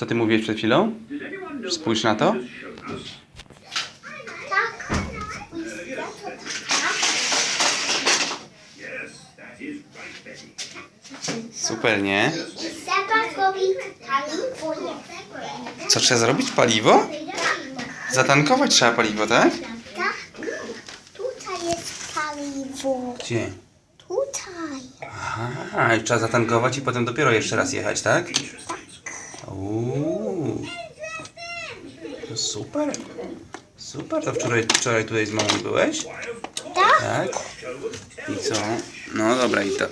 Co ty mówiłeś przed chwilą? Spójrz na to. Tak. Tak. Super, nie? Co trzeba zrobić? Paliwo? Zatankować trzeba paliwo, tak? Tak. Tutaj jest paliwo. Gdzie? Tutaj. Aha, i trzeba zatankować i potem dopiero jeszcze raz jechać, tak? Uuu. To super. Super, to wczoraj, wczoraj tutaj z mamą byłeś? Tak. Tak. I co? No dobra, i to.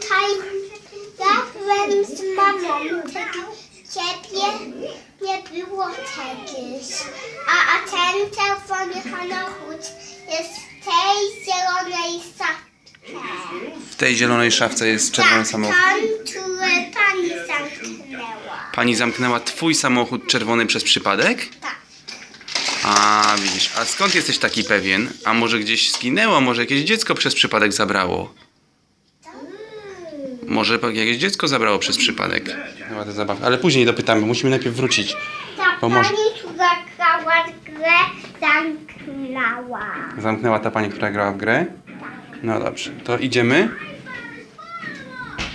Ja byłem z mamą. Tego ciebie nie było kiedyś. A, a ten czerwony samochód jest w tej zielonej szafce. W tej zielonej szafce jest czerwony tak, samochód. tam. Pani zamknęła twój samochód czerwony przez przypadek? Tak. A, widzisz. A skąd jesteś taki pewien? A może gdzieś zginęło? Może jakieś dziecko przez przypadek zabrało? Może jakieś dziecko zabrało przez przypadek? Chyba to zabawa. Ale później dopytamy, musimy najpierw wrócić. Ta Bo może- pani, która grała w grę, zamknęła. Zamknęła ta pani, która grała w grę? No dobrze, to idziemy?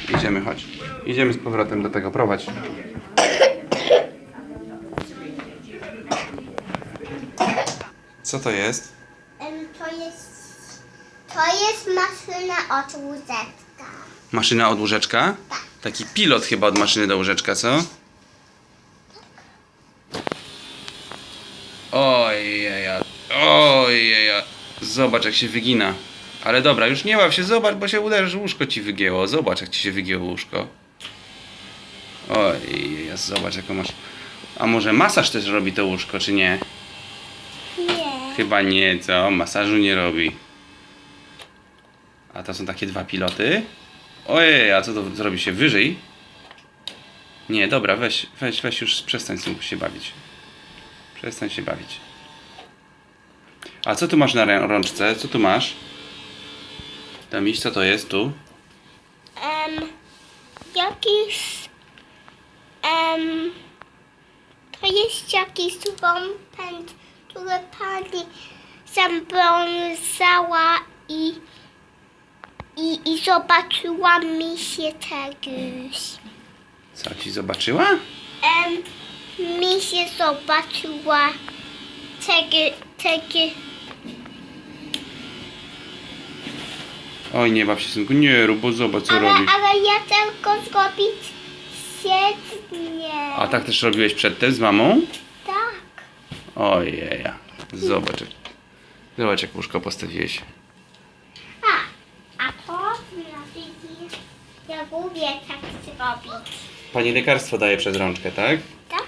Idziemy, chodź. Idziemy z powrotem do tego, prowadź. Co to jest? Em, To jest, to jest maszyna od łóżeczka. Maszyna od łóżeczka? Taki pilot chyba od maszyny do łóżeczka, co? Ojeja, ojeja. Zobacz jak się wygina. Ale dobra, już nie baw się, zobacz, bo się uderzysz, łóżko ci wygięło. Zobacz jak ci się wygięło łóżko. Ojeja, zobacz jaką masz... A może masaż też robi to łóżko, czy nie? Nie. Chyba nie, co? Masażu nie robi. A to są takie dwa piloty? Ojej, a co to zrobi się wyżej? Nie, dobra, weź, weź, weź już przestań się bawić. Przestań się bawić. A co tu masz na rączce? Co tu masz? Damiś, co to jest tu? Em, jakiś... Em, to jest jakiś rąpęd, który pani zabrązała i, i, i zobaczyła mi się czegoś. Co ci zobaczyła? Em, mi się zobaczyła tego, tego, Oj, nie baw się, synku, nie rób, bo zobacz co ale, robi. ale ja tylko zrobić świetnie. A tak też robiłeś przedtem z mamą? Tak. Ojeja, zobacz. jak- Zobacz jak łóżko postawiłeś. A, a to znaczy, ja lubię tak zrobić. Pani lekarstwo daje przez rączkę, tak? Tak?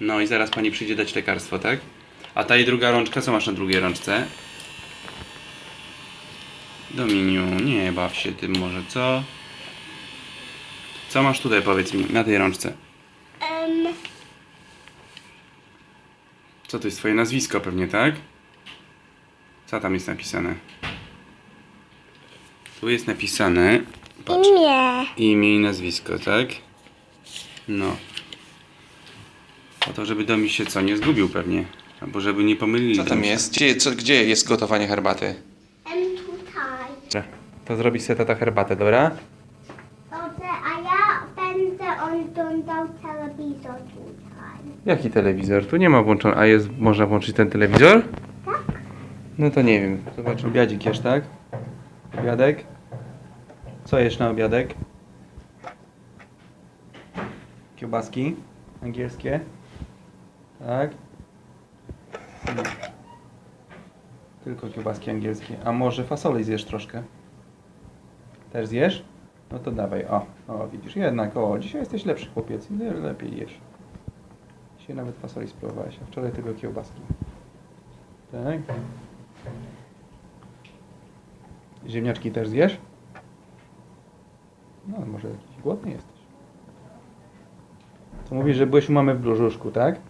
No i zaraz pani przyjdzie dać lekarstwo, tak? A ta i druga rączka, co masz na drugiej rączce? Dominiu, nie baw się tym może, co? Co masz tutaj, powiedz mi, na tej rączce? Em, Co to jest twoje nazwisko pewnie, tak? Co tam jest napisane? Tu jest napisane, patrz, imię. imię i nazwisko, tak? No. Po to, żeby Domiś się co, nie zgubił pewnie. Albo żeby nie pomylili. Co tam Domisia. jest? Gdzie, co, gdzie jest gotowanie herbaty? Dobra, To zrobi sobie tata herbatę, dobra? Dobrze, a ja będę oglądał telewizor tutaj. Jaki telewizor? Tu nie ma włączony. A jest, można włączyć ten telewizor? Tak? No to nie wiem. Zobacz, obiadzik jesz, tak? Obiadek? Co jesz na obiadek? Kiełbaski? Angielskie? Tak? Tylko kiełbaski angielskie. A może fasoli zjesz troszkę? Też zjesz? No to dawaj, o, o widzisz, jednak, o, dzisiaj jesteś lepszy chłopiec, Le- lepiej jesz. Dzisiaj nawet fasoli spróbowałeś, a wczoraj tylko kiełbaski. Tak? Ziemniaczki też zjesz? No, może jakiś głodny jesteś. To mówisz, że byłeś u mamy w brzuszku, tak?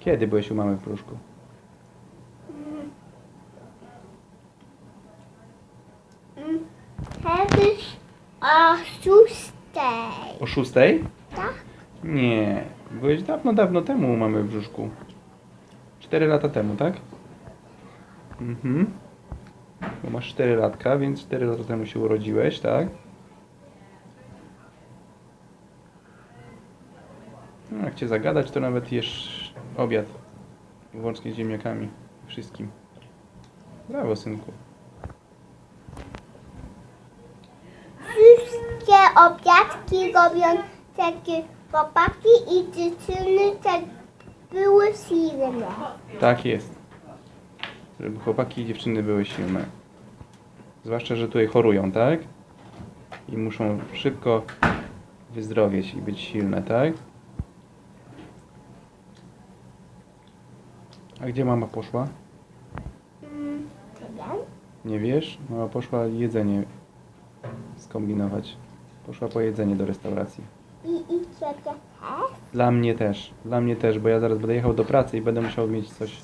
Kiedy byłeś u mamy w brzuszku? Kiedyś o szóstej. O szóstej? Tak? Nie. Byłeś dawno, dawno temu mamy w brzuszku. 4 lata temu, tak? Mhm. Bo masz 4 latka, więc 4 lata temu się urodziłeś, tak? No, jak cię zagadać, to nawet jesz obiad. Łącznie z ziemniakami. Wszystkim. Brawo, synku. Wszystkie obiadki robią takie chłopaki i dziewczyny tak były silne. Tak jest. Żeby chłopaki i dziewczyny były silne. Zwłaszcza, że tutaj chorują, tak? I muszą szybko wyzdrowieć i być silne, tak? A gdzie mama poszła? Mm. Nie wiesz? Mama poszła jedzenie skombinować. Poszła po jedzenie do restauracji. I, i ciebie też? Dla mnie też. Dla mnie też, bo ja zaraz będę jechał do pracy i będę musiał mieć coś.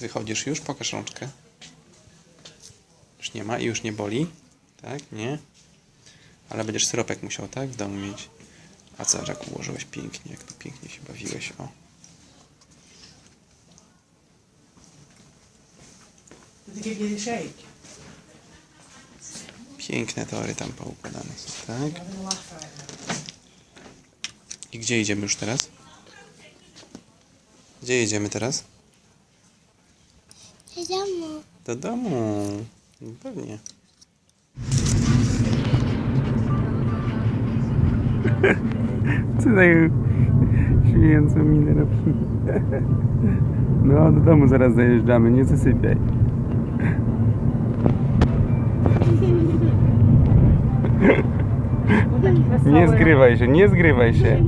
Wychodzisz już? Pokaż rączkę. Już nie ma i już nie boli? Tak? Nie? Ale będziesz syropek musiał, tak? W domu mieć. A co, jak ułożyłeś pięknie, jak tu pięknie się bawiłeś, o. Piękne tory tam poukładane są, tak? I gdzie idziemy już teraz? Gdzie jedziemy teraz? Do domu. Do domu. No pewnie. Co taką śmiejącą minę robi? No, do domu zaraz zajeżdżamy, nie zasypiaj. Nie zgrywaj się, nie zgrywaj się.